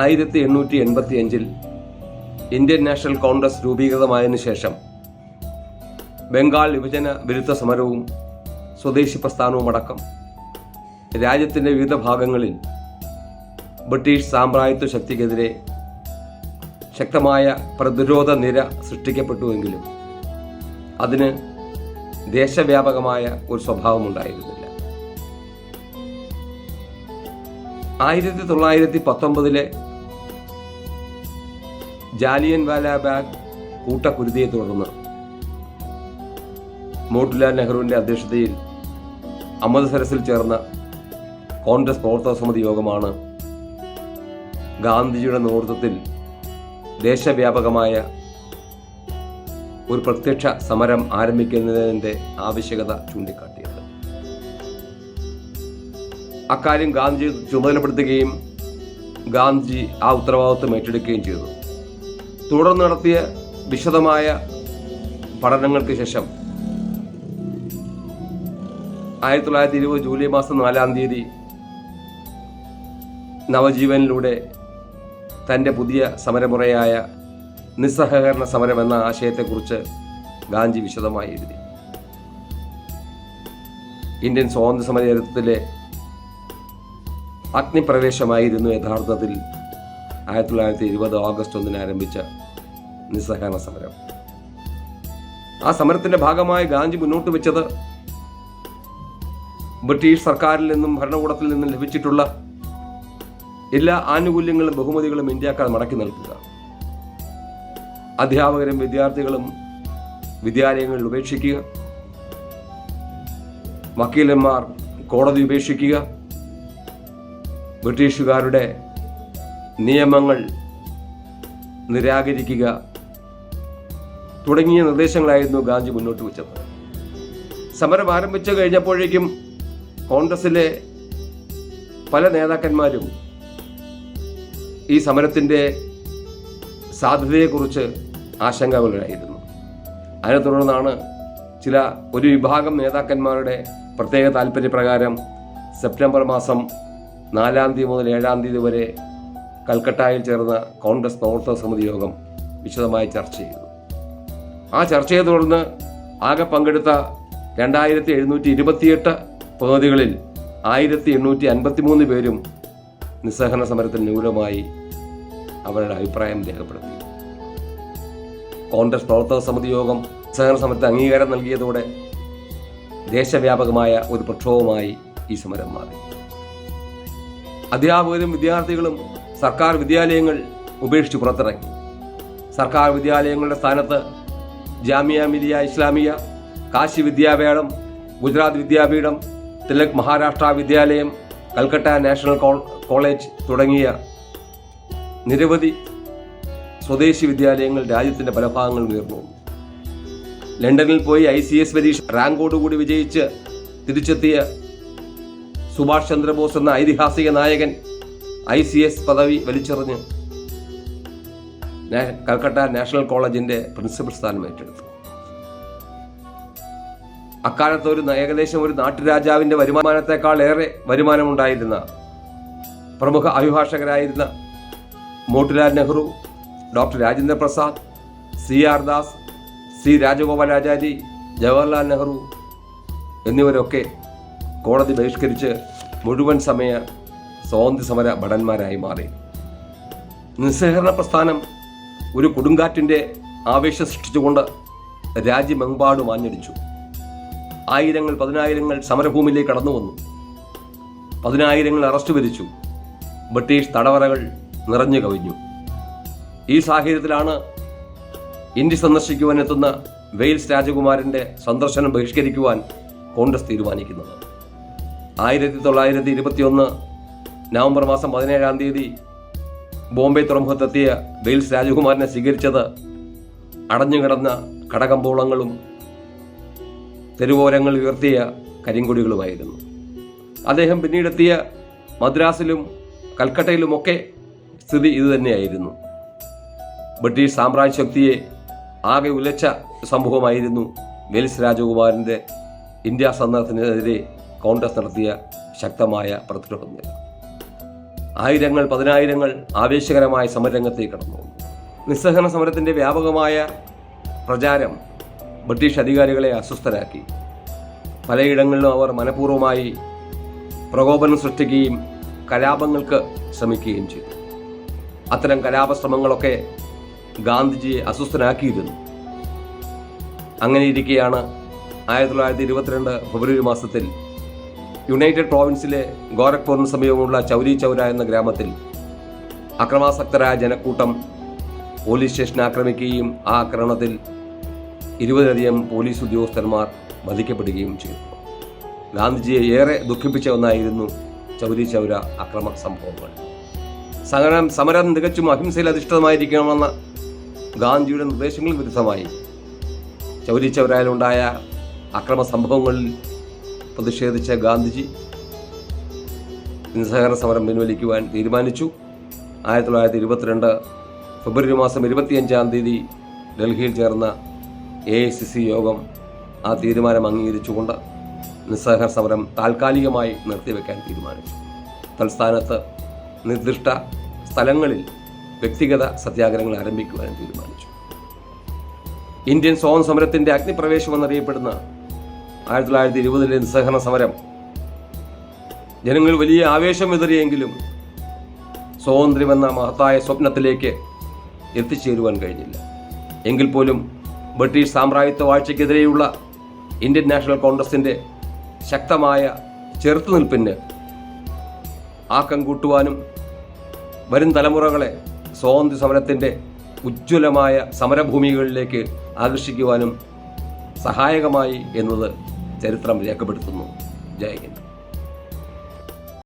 ആയിരത്തി എണ്ണൂറ്റി എൺപത്തി അഞ്ചിൽ ഇന്ത്യൻ നാഷണൽ കോൺഗ്രസ് രൂപീകൃതമായതിനു ശേഷം ബംഗാൾ വിഭജന വിരുദ്ധ സമരവും സ്വദേശി പ്രസ്ഥാനവും അടക്കം രാജ്യത്തിന്റെ വിവിധ ഭാഗങ്ങളിൽ ബ്രിട്ടീഷ് സാമ്രാജ്യത്വ ശക്തിക്കെതിരെ ശക്തമായ പ്രതിരോധ നിര സൃഷ്ടിക്കപ്പെട്ടുവെങ്കിലും അതിന് ദേശവ്യാപകമായ ഒരു സ്വഭാവമുണ്ടായിരുന്നില്ല. ആയിരത്തി തൊള്ളായിരത്തി പത്തൊമ്പതിലെ ജാലിയൻ വാലാബാഗ് കൂട്ടക്കുരുതിയെ തുടർന്ന്. മോട്ടിലാൽ നെഹ്റുവിന്റെ അധ്യക്ഷതയിൽ അമൃത്സരസിൽ ചേർന്ന കോൺഗ്രസ് പ്രവർത്തക സമിതി യോഗമാണ് ഗാന്ധിജിയുടെ നേതൃത്വത്തിൽ ദേശവ്യാപകമായ ഒരു പ്രത്യക്ഷ സമരം ആരംഭിക്കുന്നതിന്റെ ആവശ്യകത ചൂണ്ടിക്കാട്ടിയത്. അക്കാര്യം ഗാന്ധിജി ചുമതലപ്പെടുത്തുകയും ഗാന്ധിജി ആ ഉത്തരവാദിത്വം ഏറ്റെടുക്കുകയും ചെയ്തു. തുടർന്ന് നടത്തിയ വിശദമായ പഠനങ്ങൾക്ക് ശേഷം ആയിരത്തി തൊള്ളായിരത്തി ഇരുപത് ജൂലൈ മാസം നാലാം തീയതി നവജീവനിലൂടെ തന്റെ പുതിയ സമരമുറയായ നിസ്സഹകരണ സമരം എന്ന ആശയത്തെക്കുറിച്ച് ഗാന്ധി വിശദമായി എഴുതി. ഇന്ത്യൻ സ്വാതന്ത്ര്യ സമര ചരിത്രത്തിലെ അഗ്നിപ്രവേശമായിരുന്നു യഥാർത്ഥത്തിൽ ആയിരത്തി തൊള്ളായിരത്തി ഇരുപത് ഓഗസ്റ്റ് ഒന്നിന് ആരംഭിച്ച നിസ്സഹകരണ സമരം. ആ സമരത്തിന്റെ ഭാഗമായി ഗാന്ധി മുന്നോട്ട് വെച്ചത് ബ്രിട്ടീഷ് സർക്കാരിൽ നിന്നും ഭരണകൂടത്തിൽ നിന്നും ലഭിച്ചിട്ടുള്ള എല്ലാ ആനുകൂല്യങ്ങളും ബഹുമതികളും ഇന്ത്യക്കാർ മടക്കി നൽകുക. അധ്യാപകരും വിദ്യാർത്ഥികളും വിദ്യാലയങ്ങളിൽ ഉപേക്ഷിക്കുക. വക്കീലന്മാർ കോടതി ഉപേക്ഷിക്കുക. ബ്രിട്ടീഷുകാരുടെ നിയമങ്ങൾ നിരാകരിക്കുക തുടങ്ങിയ നിർദ്ദേശങ്ങളായിരുന്നു ഗാന്ധി മുന്നോട്ട് വെച്ചത്. സമരം ആരംഭിച്ചു കഴിഞ്ഞപ്പോഴേക്കും കോൺഗ്രസിലെ പല നേതാക്കന്മാരും ഈ സമരത്തിന്റെ സാധ്യതയെക്കുറിച്ച് ആശങ്കകളായിരുന്നു അതിനെ തുടർന്നാണ് ചില ഒരു വിഭാഗം നേതാക്കന്മാരുടെ പ്രത്യേക താല്പര്യപ്രകാരം സെപ്റ്റംബർ മാസം നാലാം തീയതി മുതൽ ഏഴാം തീയതി വരെ കൽക്കട്ടയിൽ ചേർന്ന കോൺഗ്രസ് പ്രവർത്തക സമിതി യോഗം വിശദമായി ചർച്ച ചെയ്തു. ആ ചർച്ചയെ തുടർന്ന് ആകെ പങ്കെടുത്ത രണ്ടായിരത്തി എഴുന്നൂറ്റി ഇരുപത്തിയെട്ട് പ്രതിനിധികളിൽ ആയിരത്തി എണ്ണൂറ്റി അൻപത്തി മൂന്ന് പേരും നിസ്സഹകരണ സമരത്തിന് ന്യൂനമായി അവരുടെ അഭിപ്രായം രേഖപ്പെടുത്തി. കോൺഗ്രസ് പ്രവർത്തക സമിതി യോഗം നിസ്സഹകരണ സമരത്തിന് അംഗീകാരം നൽകിയതോടെ ദേശവ്യാപകമായ ഒരു പ്രക്ഷോഭമായി ഈ സമരം മാറി. അധ്യാപകരും വിദ്യാർത്ഥികളും സർക്കാർ വിദ്യാലയങ്ങൾ ഉപേക്ഷിച്ച് പുറത്തിറങ്ങി. സർക്കാർ വിദ്യാലയങ്ങളുടെ സ്ഥാനത്ത് ജാമിയ മിലിയ ഇസ്ലാമിയ കാശി വിദ്യാപീഠം ഗുജറാത്ത് വിദ്യാപീഠം തിലക് മഹാരാഷ്ട്ര വിദ്യാലയം കൽക്കട്ട നാഷണൽ കോളേജ് തുടങ്ങിയ നിരവധി സ്വദേശി വിദ്യാലയങ്ങൾ രാജ്യത്തിന്റെ പല ഭാഗങ്ങളിൽ ഉയർന്നു. ലണ്ടനിൽ പോയി ഐ സി എസ് പരീക്ഷ റാങ്കോടുകൂടി വിജയിച്ച് തിരിച്ചെത്തിയ സുഭാഷ് ചന്ദ്രബോസ് എന്ന ഐതിഹാസിക നായകൻ ഐ സി എസ് പദവി വലിച്ചെറിഞ്ഞ് കൽക്കട്ട നാഷണൽ കോളേജിന്റെ പ്രിൻസിപ്പൽ സ്ഥാനം ഏറ്റെടുത്തു. അക്കാലത്ത് ഒരു ഏകദേശം ഒരു നാട്ടുരാജാവിന്റെ വരുമാനത്തെക്കാൾ ഏറെ വരുമാനമുണ്ടായിരുന്ന പ്രമുഖ അഭിഭാഷകരായിരുന്ന Motilal Nehru doctor Rajendra Prasad C R Das C Rajagopalachari Jawaharlal Nehru എന്നിവരൊക്കെ കോടതി ബഹിഷ്കരിച്ച് മുഴുവൻ സമയ സ്വാതന്ത്ര്യ സമര ഭടന്മാരായി മാറി. നിസ്സഹകരണ പ്രസ്ഥാനം ഒരു കൊടുങ്കാറ്റിന്റെ ആവേശം സൃഷ്ടിച്ചുകൊണ്ട് രാജ്യമെമ്പാടും ആഞ്ഞടിച്ചു. ആയിരങ്ങൾ പതിനായിരങ്ങൾ സമരഭൂമിയിലേക്ക് കടന്നു വന്നു പതിനായിരങ്ങൾ അറസ്റ്റ് വരിച്ചു ബ്രിട്ടീഷ് തടവറകൾ നിറഞ്ഞു കവിഞ്ഞു. ഈ സാഹചര്യത്തിലാണ് ഇന്ത്യ സന്ദർശിക്കുവാൻ എത്തുന്ന വെയിൽസ് രാജകുമാരന്റെ സന്ദർശനം ബഹിഷ്കരിക്കുവാൻ കോൺഗ്രസ് തീരുമാനിക്കുന്നത്. ആയിരത്തി തൊള്ളായിരത്തി ഇരുപത്തിയൊന്ന് നവംബർ മാസം പതിനേഴാം തീയതി ബോംബെ തുറമുഖത്തെത്തിയ വെയിൽസ് രാജകുമാരനെ സ്വീകരിച്ചത് അടഞ്ഞുകിടന്ന കടകമ്പോളങ്ങളും തെരുവോരങ്ങൾ ഉയർത്തിയ കരിങ്കൊടികളുമായിരുന്നു. അദ്ദേഹം പിന്നീടെത്തിയ മദ്രാസിലും കൽക്കട്ടയിലുമൊക്കെ സ്ഥിതി ഇതുതന്നെയായിരുന്നു. ബ്രിട്ടീഷ് സാമ്രാജ്യ ശക്തിയെ ആകെ ഉലച്ച സംഭവമായിരുന്നു വെൽസ് രാജകുമാരന്റെ ഇന്ത്യ സന്ദർശനത്തിനെതിരെ കോൺഗ്രസ് നടത്തിയ ശക്തമായ പ്രതിരോധം. ആയിരങ്ങൾ പതിനായിരങ്ങൾ ആവേശകരമായ സമരരംഗത്തേക്ക് കടന്നു. നിസ്സഹകരണ സമരത്തിന്റെ വ്യാപകമായ പ്രചാരം ബ്രിട്ടീഷ് അധികാരികളെ അസ്വസ്ഥരാക്കി. പലയിടങ്ങളിലും അവർ മനഃപൂർവമായി പ്രകോപനം സൃഷ്ടിക്കുകയും കലാപങ്ങൾക്ക് ശ്രമിക്കുകയും ചെയ്തു. അത്തരം കലാപശ്രമങ്ങളൊക്കെ ഗാന്ധിജിയെ അസ്വസ്ഥനാക്കിയിരുന്നു അങ്ങനെ ഇരിക്കെയാണ് ആയിരത്തി തൊള്ളായിരത്തി ഇരുപത്തിരണ്ട് ഫെബ്രുവരി മാസത്തിൽ യുണൈറ്റഡ് പ്രോവിൻസിലെ ഗോരഖ്പൂറിന് സമീപമുള്ള ചൗരി ചൗര എന്ന ഗ്രാമത്തിൽ അക്രമാസക്തരായ ജനക്കൂട്ടം പോലീസ് സ്റ്റേഷൻ ആക്രമിക്കുകയും ആ ആക്രമണത്തിൽ ഇരുപതിലധികം പോലീസ് ഉദ്യോഗസ്ഥന്മാർ വധിക്കപ്പെടുകയും ചെയ്തു. ഗാന്ധിജിയെ ഏറെ ദുഃഖിപ്പിച്ച ഒന്നായിരുന്നു ചൗരി ചൗര അക്രമ സംഭവങ്ങൾ. സമരം സമരം തികച്ചും അഹിംസയിൽ അധിഷ്ഠിതമായിരിക്കണമെന്ന ഗാന്ധിയുടെ നിർദ്ദേശങ്ങൾ വിരുദ്ധമായി ചൗരി ചൗരയിലുണ്ടായ അക്രമ സംഭവങ്ങളിൽ പ്രതിഷേധിച്ച ഗാന്ധിജി നിസ്സഹകരണ സമരം പിൻവലിക്കുവാൻ തീരുമാനിച്ചു. ആയിരത്തി തൊള്ളായിരത്തി ഇരുപത്തിരണ്ട് ഫെബ്രുവരി മാസം ഇരുപത്തിയഞ്ചാം തീയതി ഡൽഹിയിൽ ചേർന്ന എ ഐ സി സി യോഗം ആ തീരുമാനം അംഗീകരിച്ചുകൊണ്ട് നിസ്സഹകരണ സമരം താൽക്കാലികമായി നിർത്തിവെക്കാൻ തീരുമാനിച്ചു. തൽസ്ഥാനത്ത് നിർദ്ദിഷ്ട സ്ഥലങ്ങളിൽ വ്യക്തിഗത സത്യാഗ്രഹങ്ങൾ ആരംഭിക്കുവാനും തീരുമാനിച്ചു. ഇന്ത്യൻ സ്വാതന്ത്ര്യ സമരത്തിന്റെ അഗ്നിപ്രവേശം എന്നറിയപ്പെടുന്ന ആയിരത്തി തൊള്ളായിരത്തി ഇരുപതിലെ നിസ്സഹരണ സമരം. ജനങ്ങൾ വലിയ ആവേശം വിതറിയെങ്കിലും സ്വാതന്ത്ര്യമെന്ന മഹത്തായ സ്വപ്നത്തിലേക്ക് എത്തിച്ചേരുവാൻ കഴിഞ്ഞില്ല. എങ്കിൽ പോലും ബ്രിട്ടീഷ് സാമ്രാജ്യത്വ വാഴ്ചയ്ക്കെതിരെയുള്ള ഇന്ത്യൻ നാഷണൽ കോൺഗ്രസിന്റെ ശക്തമായ ചെറുത്തുനിൽപ്പിന് ആക്കം കൂട്ടുവാനും വരും തലമുറകളെ സ്വാതന്ത്ര്യ സമരത്തിന്റെ ഉജ്ജ്വലമായ സമരഭൂമികളിലേക്ക് ആകർഷിക്കുവാനും സഹായകമായി എന്നത് ചരിത്രം രേഖപ്പെടുത്തുന്നു. ജയ്